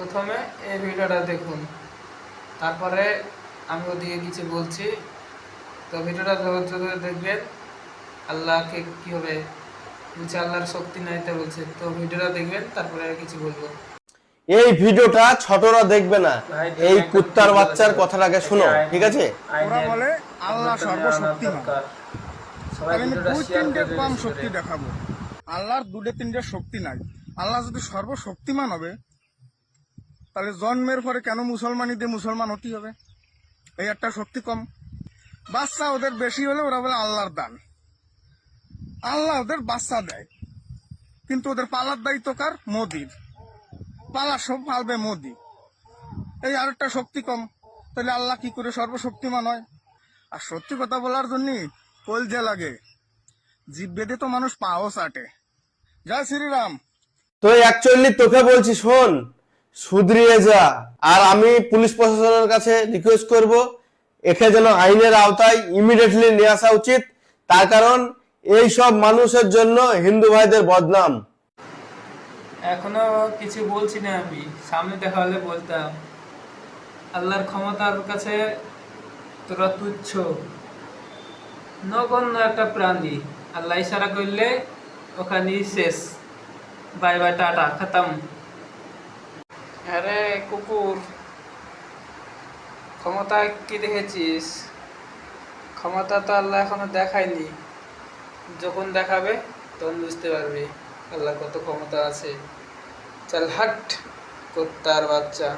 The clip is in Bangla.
প্রথমে এই ভিডিওটা দেখুন। তারপরে আমি ওদিকে কিছু বলছি। তো ভিডিওটা ধৈর্য ধরে দেখবেন। আল্লাহকে কি হবে? বলছে আল্লাহর শক্তি নাই তো বলছে। তো ভিডিওটা দেখবেন তারপরে কিছু বলব। এই ভিডিওটা ছোটরা দেখবে না। এই কুত্তার বাচ্চার। কথাটাকে শোনো ঠিক আছে? ওরা বলে আল্লাহ সর্বশক্তিমান সবাই আমি ভিডিওটা দুই তিনটে কম শক্তি দেখাবো। আল্লাহর দুটো তিনটে শক্তি নাই। আল্লাহ যদি সর্বশক্তিমান হবে তাহলে জন্মের পরে কেন মুসলমানই দিয়ে মুসলমান হতে হবে? এই একটা শক্তি কম। বাচ্চা ওদের বেশি হলে ওরা বলে আল্লাহর দান। আল্লাহ ওদের বাচ্চা দেয়। কিন্তু ওদের পালার দায়িত্ব কার? মোদির। পালা সব পালবে মোদি। এই আর একটা শক্তি কম। তাহলে আল্লাহ কি করে সর্বশক্তিমান হয়? আর সত্যি কথা বলার জন্য কলজে লাগে। জীব বেঁধে তো মানুষ পাও চাটে। জয় শ্রীরাম। তো অ্যাকচুয়ালি তোকে বলছি, শোন। সুধরিয়ে যা। আর আমি পুলিশ প্রশাসনের কাছে রিকোয়েস্ট করব, একে যেন আইনের আওতায় ইমিডিয়েটলি নিয়ে আসা উচিত। তার কারণ, এই সব মানুষের জন্য হিন্দু ভাইদের বদনাম। এখনও কিছু বলছি না আমি। সামনে দেখা হলে বলতাম, আল্লাহর ক্ষমতার কাছে তোরা তুচ্ছ। নগণ্য একটা প্রাণী, আল্লাহ ইশারা করলে ওখানেই শেষ। বাই বাই, টাটা, খতম। আরে কুকুর ক্ষমতা কি দেখেছিস? ক্ষমতা তো আল্লাহ এখনও দেখায়নি। যখন দেখাবে, তখন বুঝতে পারবে আল্লাহ কত ক্ষমতা আছে। চাল হাট, কুত্তার বাচ্চা।